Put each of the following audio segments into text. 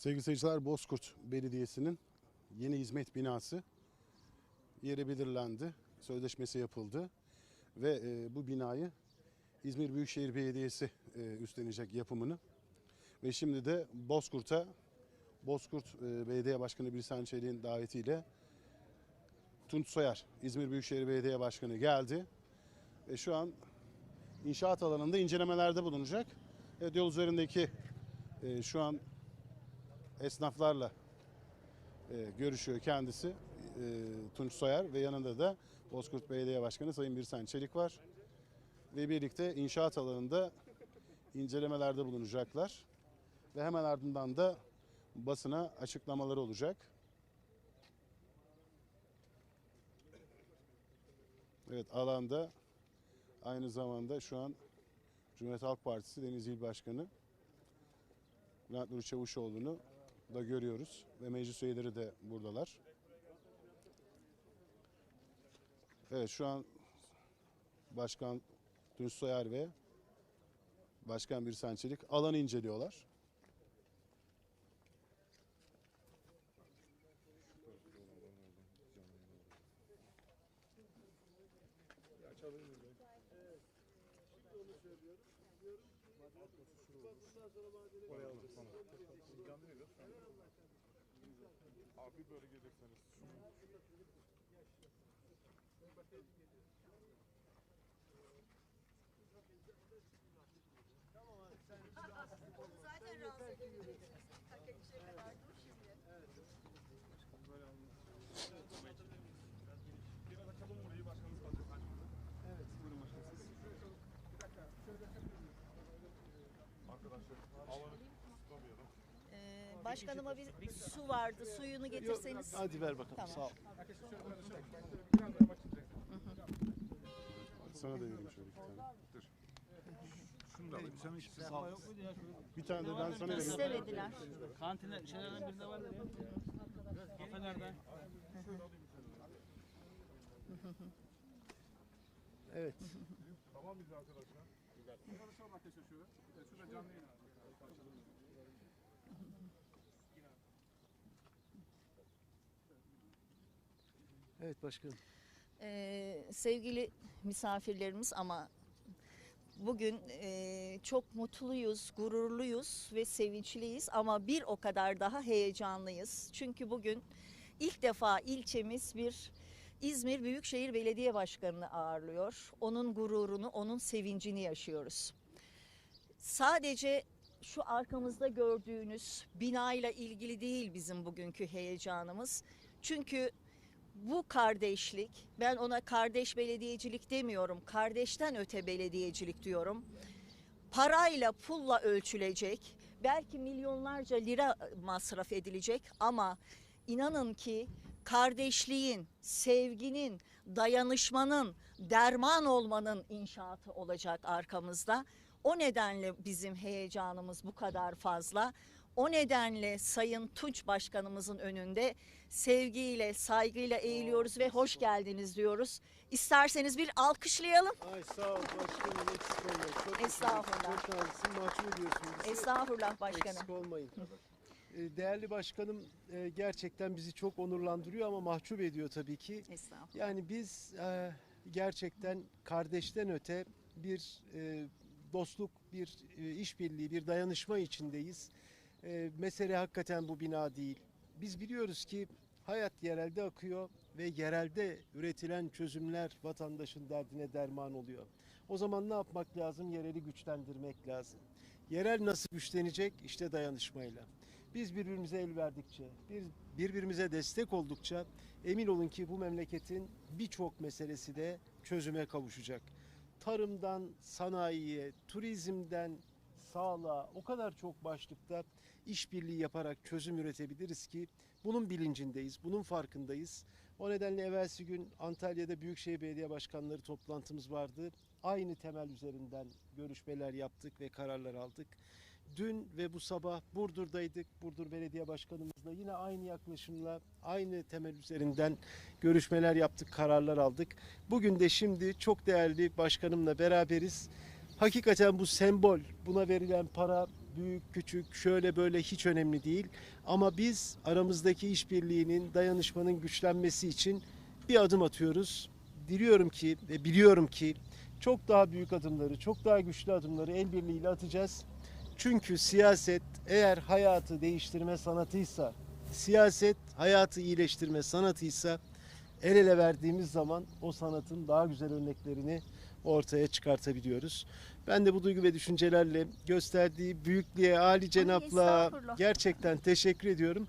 Sevgili seyirciler Bozkurt Belediyesi'nin yeni hizmet binası yeri belirlendi. Sözleşmesi yapıldı ve e, bu binayı İzmir Büyükşehir Belediyesi e, üstlenecek yapımını. Ve şimdi de Bozkurt'a Bozkurt e, Belediye Başkanı Bilsen Çelik'in davetiyle Tunç Soyer İzmir Büyükşehir Belediye Başkanı geldi. Ve şu an inşaat alanında incelemelerde bulunacak. Evet yol üzerindeki e, şu an esnaflarla e, görüşüyor kendisi e, Tunç Soyer ve yanında da Bozkurt Belediye Başkanı Sayın Birsen Çelik var. Ve birlikte inşaat alanında incelemelerde bulunacaklar. Ve hemen ardından da basına açıklamaları olacak. Evet alanda aynı zamanda şu an Cumhuriyet Halk Partisi Denizli İl Başkanı Bülent Nuri Çavuşoğlu'nu da görüyoruz ve meclis üyeleri de buradalar. Evet şu an Başkan Tunç Soyer ve Başkan Birsen Çelik alanı inceliyorlar. Abi böyle gelirseniz. Zaten rahatsız edileceksiniz. Hakikaten işe kadar dur şimdi. Biraz açalım burayı başkanımız kalacak. Evet. Buyurun başkanım. Arkadaşlar alanı tutamayalım. Ee, başkanıma bir su vardı. Suyunu getirseniz. Hadi ver bakalım Tamam. sağ ol. Sana da vereyim şöyle bir tane. Şunu da alayım. Sen hiç Sağ ol. Bir tane de ben sana vereyim. İstemediler. Kantinde şeylerden birinde var ya. Kafelerde. Evet. Tamam mıyız arkadaşlar? Arkadaşlar arkadaşlar şöyle. Evet, Şurada canlı yayın Evet başkanım. Ee, sevgili misafirlerimiz ama bugün e, çok mutluyuz, gururluyuz ve sevinçliyiz ama bir o kadar daha heyecanlıyız. Çünkü bugün ilk defa ilçemiz bir İzmir Büyükşehir Belediye Başkanı'nı ağırlıyor. Onun gururunu, onun sevincini yaşıyoruz. Sadece şu arkamızda gördüğünüz binayla ilgili değil bizim bugünkü heyecanımız. Çünkü bu kardeşlik, ben ona kardeş belediyecilik demiyorum, kardeşten öte belediyecilik diyorum. Parayla, pulla ölçülecek, belki milyonlarca lira masraf edilecek ama inanın ki kardeşliğin, sevginin, dayanışmanın, derman olmanın inşaatı olacak arkamızda. O nedenle bizim heyecanımız bu kadar fazla. O nedenle Sayın Tunç Başkanımızın önünde sevgiyle, saygıyla eğiliyoruz ve hoş geldiniz diyoruz. İsterseniz bir alkışlayalım. Ay sağ ol başkanım eksik olmayın. Çok Estağfurullah. Çok nazisin mahcup ediyorsun bizi. Estağfurullah başkanım. Eksik olmayın. Ee, Değerli başkanım e, gerçekten bizi çok onurlandırıyor ama mahcup ediyor tabii ki. Estağfurullah. Yani biz e, gerçekten kardeşten öte bir e, dostluk, bir e, işbirliği, bir dayanışma içindeyiz. E, mesele hakikaten bu bina değil. Biz biliyoruz ki hayat yerelde akıyor ve yerelde üretilen çözümler vatandaşın derdine derman oluyor. O zaman ne yapmak lazım? Yereli güçlendirmek lazım. Yerel nasıl güçlenecek? İşte dayanışmayla. Biz birbirimize el verdikçe, bir, birbirimize destek oldukça emin olun ki bu memleketin birçok meselesi de çözüme kavuşacak. Tarımdan sanayiye, turizmden sağlığa o kadar çok başlıkta işbirliği yaparak çözüm üretebiliriz ki bunun bilincindeyiz, bunun farkındayız. O nedenle evvelsi gün Antalya'da Büyükşehir Belediye Başkanları toplantımız vardı. Aynı temel üzerinden görüşmeler yaptık ve kararlar aldık. Dün ve bu sabah Burdur'daydık. Burdur Belediye Başkanımızla yine aynı yaklaşımla, aynı temel üzerinden görüşmeler yaptık, kararlar aldık. Bugün de şimdi çok değerli başkanımla beraberiz. Hakikaten bu sembol, buna verilen para büyük küçük şöyle böyle hiç önemli değil. Ama biz aramızdaki işbirliğinin, dayanışmanın güçlenmesi için bir adım atıyoruz. Diliyorum ki ve biliyorum ki çok daha büyük adımları, çok daha güçlü adımları el birliğiyle atacağız. Çünkü siyaset eğer hayatı değiştirme sanatıysa, siyaset hayatı iyileştirme sanatıysa el ele verdiğimiz zaman o sanatın daha güzel örneklerini ortaya çıkartabiliyoruz. Ben de bu duygu ve düşüncelerle gösterdiği büyüklüğe, Ali Cenap'la gerçekten teşekkür ediyorum.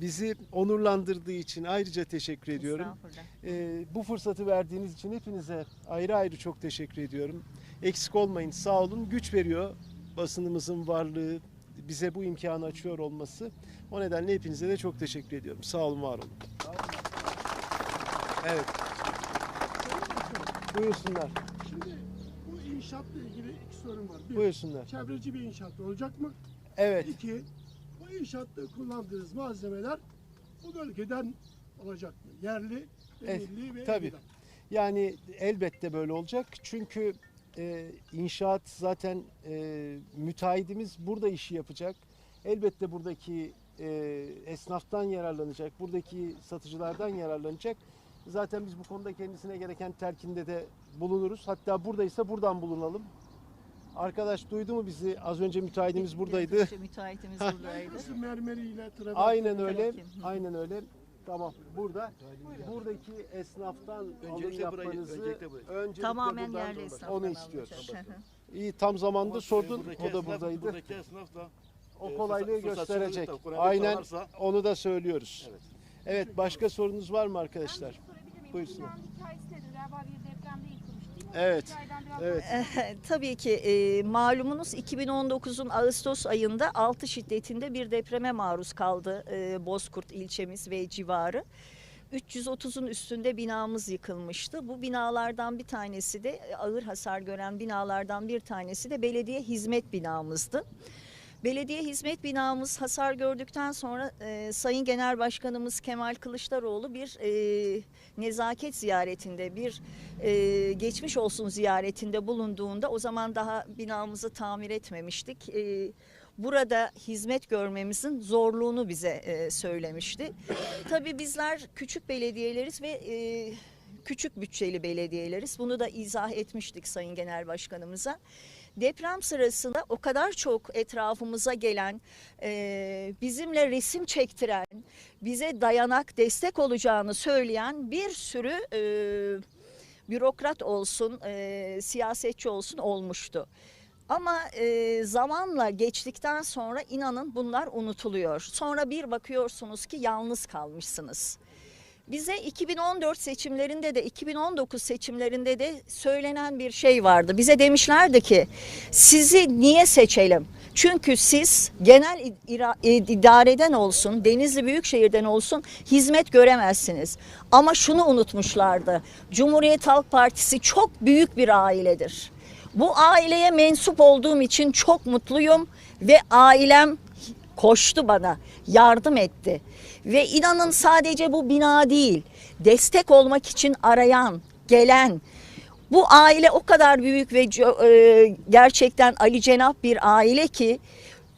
Bizi onurlandırdığı için ayrıca teşekkür ediyorum. Ee, bu fırsatı verdiğiniz için hepinize ayrı ayrı çok teşekkür ediyorum. Eksik olmayın, sağ olun. Güç veriyor basınımızın varlığı, bize bu imkanı açıyor olması. O nedenle hepinize de çok teşekkür ediyorum. Sağ olun, var olun. Evet. Buyursunlar, inşaatla ilgili iki sorun var. Bir, buyursunlar. çevreci bir inşaat olacak mı? Evet, İki, bu inşaatta kullandığınız malzemeler bu bölgeden olacak mı? Yerli, Evet, milli ve tabii. ülkeden. Yani elbette böyle olacak. Çünkü e, inşaat zaten e, müteahhidimiz burada işi yapacak. Elbette buradaki e, esnaftan yararlanacak, buradaki satıcılardan yararlanacak. Zaten biz bu konuda kendisine gereken telkinde de bulunuruz. Hatta buradaysa buradan bulunalım. Arkadaş duydu mu bizi? Az önce müteahhidimiz buradaydı. Biraz önce Müteahhitimiz buradaydı. Nasıl mermeriyle, travertenle- Aynen öyle. Aynen öyle. Tamam. Burada buradaki esnaftan alım Öncelikle burayı- yapmanızı öncelikle burayı. öncelikle Tamamen buradan yerli esnaftan onu istiyoruz. İyi tam zamanda Ama sordun. buradaki O da esnaf- buradaydı. Buradaki esnaf da O e, kolaylığı fırsat- fırsatçılık gösterecek. da Aynen onu da söylüyoruz. Evet. Evet başka sorunuz var mı arkadaşlar? Buyursunlar. Bu binanın hikayesi nedir? Galiba bir depremde yıkılmış değil mi? Evet, Hikayeden biraz evet. Tabii ki e, malumunuz 2019'un Ağustos ayında 6 şiddetinde bir depreme maruz kaldı e, Bozkurt ilçemiz ve civarı. 330'un üstünde binamız yıkılmıştı. Bu binalardan bir tanesi de e, ağır hasar gören binalardan bir tanesi de belediye hizmet binamızdı. Belediye hizmet binamız hasar gördükten sonra e, Sayın Genel Başkanımız Kemal Kılıçdaroğlu bir e, nezaket ziyaretinde bir e, geçmiş olsun ziyaretinde bulunduğunda o zaman daha binamızı tamir etmemiştik. E, burada hizmet görmemizin zorluğunu bize e, söylemişti. Tabii bizler küçük belediyeleriz ve e, küçük bütçeli belediyeleriz. Bunu da izah etmiştik Sayın Genel Başkanımıza. Deprem sırasında o kadar çok etrafımıza gelen, e, bizimle resim çektiren, bize dayanak, destek olacağını söyleyen bir sürü e, bürokrat olsun, e, siyasetçi olsun olmuştu. Ama e, zamanla geçtikten sonra inanın bunlar unutuluyor. Sonra bir bakıyorsunuz ki yalnız kalmışsınız. Bize 2014 seçimlerinde de 2019 seçimlerinde de söylenen bir şey vardı. Bize demişlerdi ki sizi niye seçelim? Çünkü siz genel idareden olsun, Denizli Büyükşehir'den olsun hizmet göremezsiniz. Ama şunu unutmuşlardı. Cumhuriyet Halk Partisi çok büyük bir ailedir. Bu aileye mensup olduğum için çok mutluyum ve ailem koştu bana, yardım etti. Ve inanın sadece bu bina değil, destek olmak için arayan, gelen, bu aile o kadar büyük ve e, gerçekten Ali Cenap bir aile ki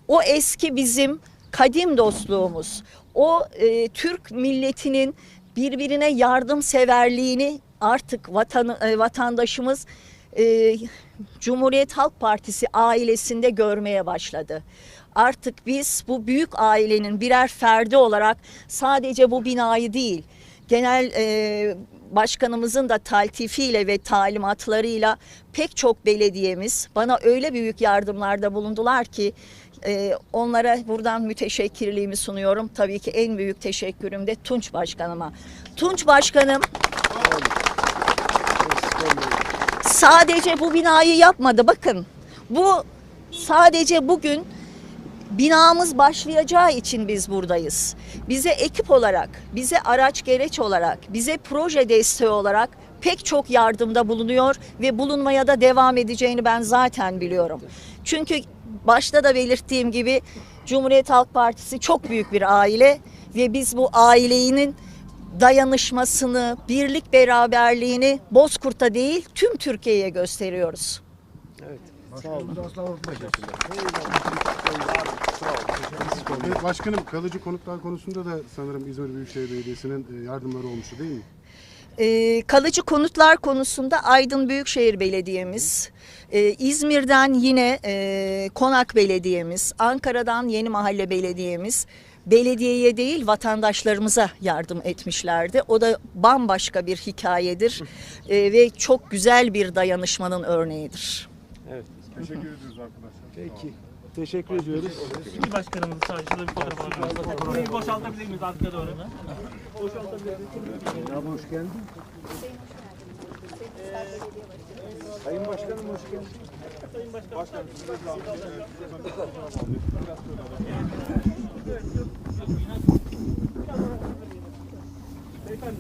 o eski bizim kadim dostluğumuz, o e, Türk milletinin birbirine yardımseverliğini artık vatanı, e, vatandaşımız e, Cumhuriyet Halk Partisi ailesinde görmeye başladı. Artık biz bu büyük ailenin birer ferdi olarak sadece bu binayı değil, genel e, başkanımızın da taltifiyle ve talimatlarıyla pek çok belediyemiz bana öyle büyük yardımlarda bulundular ki e, onlara buradan müteşekkirliğimi sunuyorum. Tabii ki en büyük teşekkürüm de Tunç Başkanıma. Tunç Başkanım sadece bu binayı yapmadı. Bakın bu sadece bugün binamız başlayacağı için biz buradayız. Bize ekip olarak, bize araç gereç olarak, bize proje desteği olarak pek çok yardımda bulunuyor ve bulunmaya da devam edeceğini ben zaten biliyorum. Çünkü başta da belirttiğim gibi Cumhuriyet Halk Partisi çok büyük bir aile ve biz bu ailenin dayanışmasını, birlik beraberliğini Bozkurt'a değil tüm Türkiye'ye gösteriyoruz. Evet. Sağ olun. Evet, başkanım kalıcı konutlar konusunda da sanırım İzmir Büyükşehir Belediyesi'nin e, yardımları olmuştu değil mi? Ee, kalıcı konutlar konusunda Aydın Büyükşehir Belediye'miz, e, İzmir'den yine e, Konak Belediye'miz, Ankara'dan Yeni Mahalle Belediye'miz belediyeye değil vatandaşlarımıza yardım etmişlerdi. O da bambaşka bir hikayedir E, ve çok güzel bir dayanışmanın örneğidir. Teşekkür ediyoruz arkadaşlar. Peki. Teşekkür ediyoruz. İki başkanımız sadece şurada bir fotoğraf alalım. Burayı boşaltabilir miyiz arkaya doğru? Boşaltabilir miyiz? Abi hoş geldin. Sayın Başkanım hoş geldin. Helal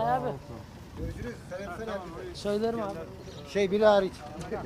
abi. Söylerim abi. Şey bile hariç.